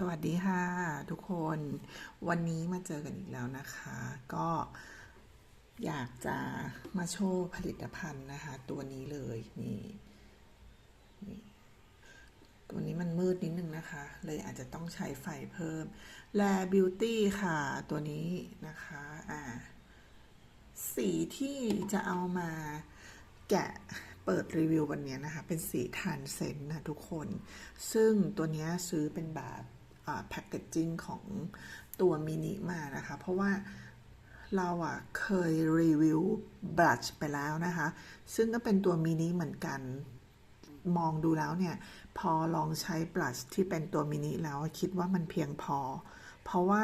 สวัสดีค่ะ ทุกคนวันนี้มาเจอกันอีกแล้วนะคะ ก็อยากจะมาโชว์ผลิตภัณฑ์นะคะ ตัวนี้เลยนี่นี่ตัวนี้มันมืดนิดนึงนะคะ เลยอาจจะต้องใช้ไฟเพิ่มแลบิวตี้ค่ะ ตัวนี้นะคะอ่าสีที่จะเอามาแกะเปิดรีวิววันนี้นะคะ เป็นสีทานเซนนะทุกคน ซึ่งตัวนี้ซื้อเป็นแบบ แพคเกจจิ้งของตัวมินิมานะคะ เพราะว่าเราอะเคยรีวิวบลัชไปแล้วนะคะ ซึ่งก็เป็นตัวมินิเหมือนกันมองดูแล้วเนี่ย พอลองใช้บลัชที่เป็นตัวมินิแล้วคิดว่ามันเพียงพอ เพราะว่า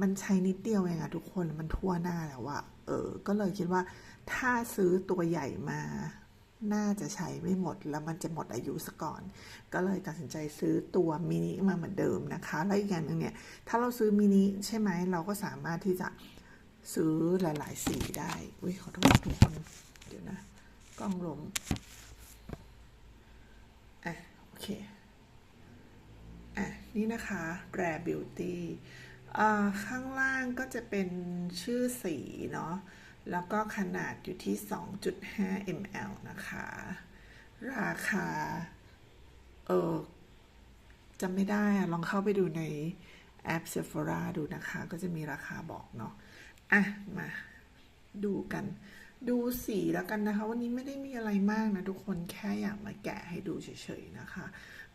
มันใช้นิดเดียวเองอะทุกคนมันทั่วหน้าแล้วอะเออ ก็เลยคิดว่าถ้าซื้อตัวใหญ่มา น่าจะใช้ไม่หมดแล้วมันจะหมดอายุซะก่อน ก็เลยตัดสินใจซื้อตัวมินิมาเหมือนเดิมนะคะ และอีกอย่างหนึ่งเนี่ย ถ้าเราซื้อมินิใช่ไหมเราก็สามารถที่จะซื้อหลาย ๆ สีได้อุ้ยขอโทษทุกคนเดี๋ยวนะกล้องลมอะโอเคอะนี่นะคะ Rare Beauty อ่าข้างล่างก็จะเป็นชื่อสีเนาะ แล้วก็ขนาดอยู่ที่ 2.5 ml นะคะ ราคา เออจำไม่ได้อะลองเข้าไปดูในแอป Sephora ดูนะคะ ก็จะมีราคาบอกเนาะ อะ มา ดูกัน ดูสีแล้วกันนะคะ วันนี้ไม่ได้มีอะไรมากนะ ทุกคนแค่อยากมาแกะให้ดูเฉยๆนะคะ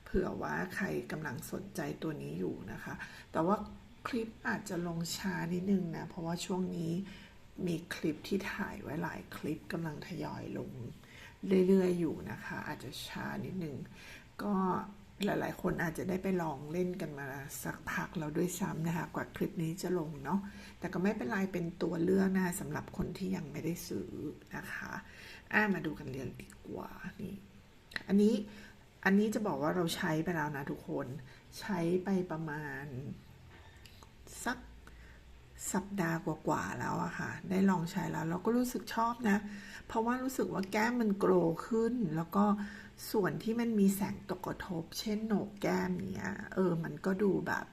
เผื่อว่าใครกำลังสนใจตัวนี้อยู่นะคะ แต่ว่าคลิปอาจจะลงช้านิดนึงนะ เพราะว่าช่วงนี้ มีคลิปที่ถ่ายไว้หลายคลิปกำลังทยอยลง เรื่อยๆอยู่นะคะ อาจจะช้านิดนึง ก็หลายๆ คนอาจจะได้ไปลองเล่นกันมาสักพักแล้วด้วยซ้ำนะคะ กว่าคลิปนี้จะลงเนาะแต่ก็ไม่เป็นไรเป็นตัวเลือกนะสำหรับคนที่ยังไม่ได้ซื้อนะคะอ่ามาดูกันเรียนดีกว่านี่อันนี้อันนี้จะบอกว่าเราใช้ไปแล้วนะทุกคนใช้ไปประมาณ สัปดาห์กว่าๆแล้วอะค่ะ ได้ลองใช้แล้วเราก็รู้สึกชอบนะ เพราะว่ารู้สึกว่าแก้มมันโกลขึ้น แล้วก็ส่วนที่มันมีแสงตกกระทบ เช่นโหนกแก้มเนี้ย เออ มันก็ดูแบบ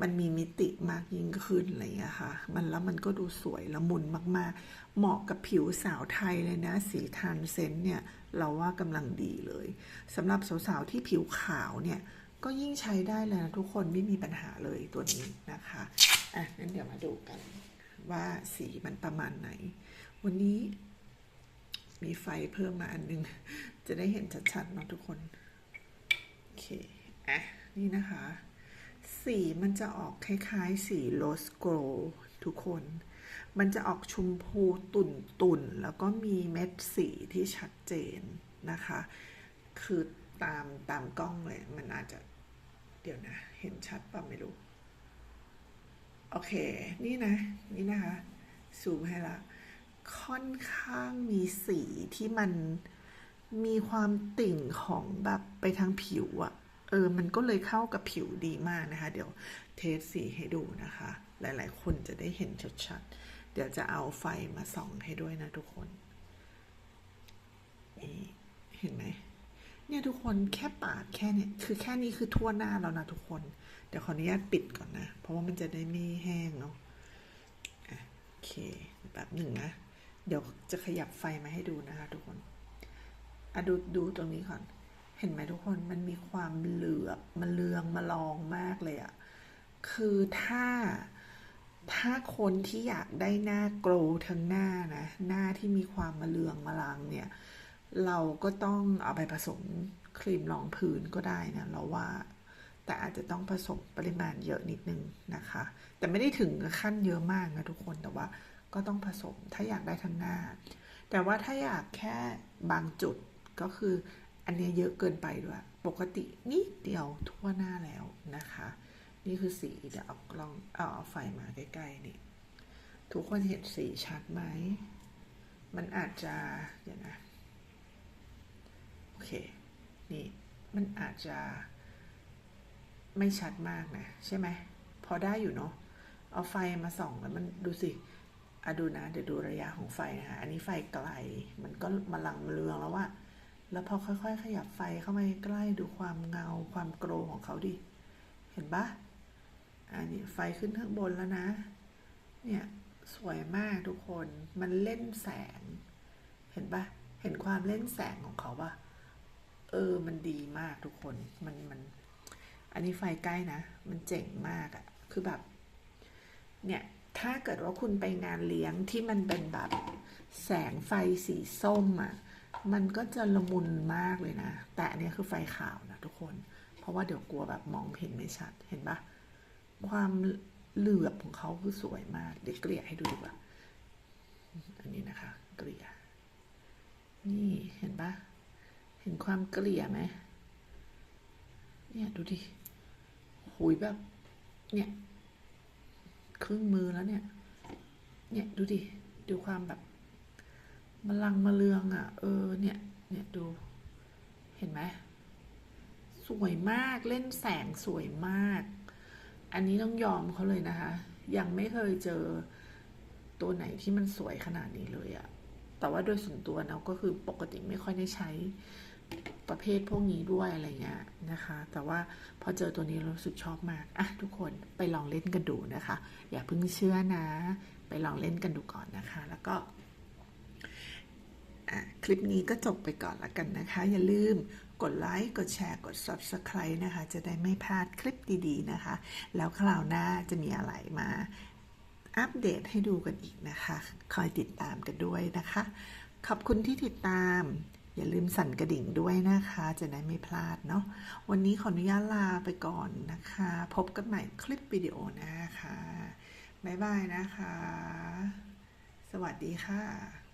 มันมีมิติมากยิ่งขึ้นอะไรอย่างเงี้ยค่ะ มันแล้วมันก็ดูสวยละมุนมากๆ เหมาะกับผิวสาวไทยเลยนะ สีทานเซนเนี่ย เราว่ากำลังดีเลยสำหรับสาวๆที่ผิวขาวเนี่ย ก็ยิ่งใช้ได้เลยนะทุกคนไม่มีปัญหาเลยตัวนี้นะคะอะงั้นเดี๋ยวมาดูกันว่าสีมันประมาณไหน วันนี้มีไฟเพิ่มมาอันนึง จะได้เห็นชัดๆเนาะทุกคน โอเค อะ นี่นะคะ สีมันจะออกคล้ายๆ สีโรสโกลทุกคน มันจะออกชมพูตุ่นตุ่นแล้วก็มีเม็ดสีที่ชัดเจนนะคะ คือตามตามกล้องเลย มันอาจจะ เดี๋ยวนะ เห็นชัดป่ะไม่รู้ โอเค นี่นะ นี่นะคะซูมให้ละ ค่อนข้างมีสีที่มันมีความติ่งของแบบไปทางผิวอะเออ มันก็เลยเข้ากับผิวดีมากนะคะ เดี๋ยวเทสสีให้ดูนะคะ หลายๆ คนจะได้เห็นชัดๆ เดี๋ยวจะเอาไฟมาส่องให้ด้วยนะทุกคนเห็นไหม เนี่ยทุกคนแค่ปาดแค่เนี่ยคือแค่นี้คือทั่วหน้าแล้วนะทุกคน เดี๋ยวขออนุญาตปิดก่อนนะ เพราะว่ามันจะได้ไม่แห้งเนาะโอเคแบบหนึ่งนะ เดี๋ยวจะขยับไฟมาให้ดูนะคะทุกคนอะดูดูตรงนี้ก่อน เห็นไหมทุกคนมันมีความเหลือบมันเลืองมาลองมากเลยอะคือถ้าถ้าคนที่อยากได้หน้าโกลทั้งหน้านะ หน้าที่มีความมาเลืองมาลางเนี่ย เราก็ต้องเอาไปผสมครีมรองพื้นก็ได้นะเราว่า แต่อาจจะต้องผสมปริมาณเยอะนิดนึงนะคะ แต่ไม่ได้ถึงขั้นเยอะมากนะทุกคนแต่ว่าก็ต้องผสมถ้าอยากได้ทั้งหน้า แต่ว่าถ้าอยากแค่บางจุดก็คืออันนี้เยอะเกินไปด้วย ปกตินิดเดียวทั่วหน้าแล้วนะคะ นี่คือสีเดี๋ยวเอาลองเอาไฟมาใกล้ๆนี่ทุกคนเห็นสีชัดไหม มันอาจจะเดี๋ยวนะ โอเค นี่มันอาจจะไม่ชัดมากนะ ใช่ไหม พอได้อยู่เนาะ เอาไฟมาส่องแล้วมันดูสิอะดูนะ เดี๋ยวดูระยะของไฟนะคะ อันนี้ไฟไกล มันก็มาลังเรืองแล้วว่าแล้วพอค่อย ๆ ขยับไฟเข้ามาใกล้ดูความเงาความโกลของเขาดิ เห็นปะอันนี้ไฟขึ้นข้างบนแล้วนะ เนี่ยสวยมากทุกคน มันเล่นแสง เห็นปะเห็นความเล่นแสงของเขาปะ ออ มันดีมากทุกคน มันมัน อันนี้ไฟใกล้นะ มันเจ๋งมากอะคือแบบ เนี่ย ถ้าเกิดว่าคุณไปงานเลี้ยงที่มันเป็นแบบ แสงไฟสีส้มอะ่ะมันก็จะละมุนมากเลยนะ แต่อันนี้คือไฟขาวนะทุกคน เพราะว่าเดี๋ยวกลัวแบบมองเห็นไม่ชัด เห็นปะความเหลือบของเขาคือสวยมาก เดี๋ยวเกลี่ยให้ดูดีกว่า อันนี้นะคะ เกลี่ย นี่เห็นปะ เห็นความเกลี่ยไหมเนี่ยดูดิหุยแบบ เนี่ยครึ่งมือแล้วเนี่ย เนี่ยดูดิดูความแบบมลังมาเลืองอะ่ะ เออเนี่ย เนี่ยดู เห็นไหมสวยมากเล่นแสงสวยมาก อันนี้ต้องยอมเขาเลยนะคะ ยังไม่เคยเจอตัวไหนที่มันสวยขนาดนี้เลยอะแต่ว่าโดยส่วนตัวเราก็คือปกติไม่ค่อยได้ใช้ ประเภทพวกนี้ด้วยอะไรเงี้ยนะคะ แต่ว่าพอเจอตัวนี้รู้สึกชอบมากอะทุกคนไปลองเล่นกันดูนะคะ อย่าเพิ่งเชื่อนะ ไปลองเล่นกันดูก่อนนะคะ แล้วก็คลิปนี้ก็จบไปก่อนละกันนะคะ อย่าลืมกดไลค์กดแชร์กด Subscribe นะคะ จะได้ไม่พลาดคลิปดีๆนะคะ แล้วคราวหน้าจะมีอะไรมาอัปเดตให้ดูกันอีกนะคะ คอยติดตามกันด้วยนะคะ ขอบคุณที่ติดตาม อย่าลืมสั่นกระดิ่งด้วยนะคะ จะได้ไม่พลาดเนาะวันนี้ขออนุญาตลาไปก่อนนะคะ พบกันใหม่คลิปวิดีโอหน้าค่ะบ๊ายบายนะคะ สวัสดีค่ะ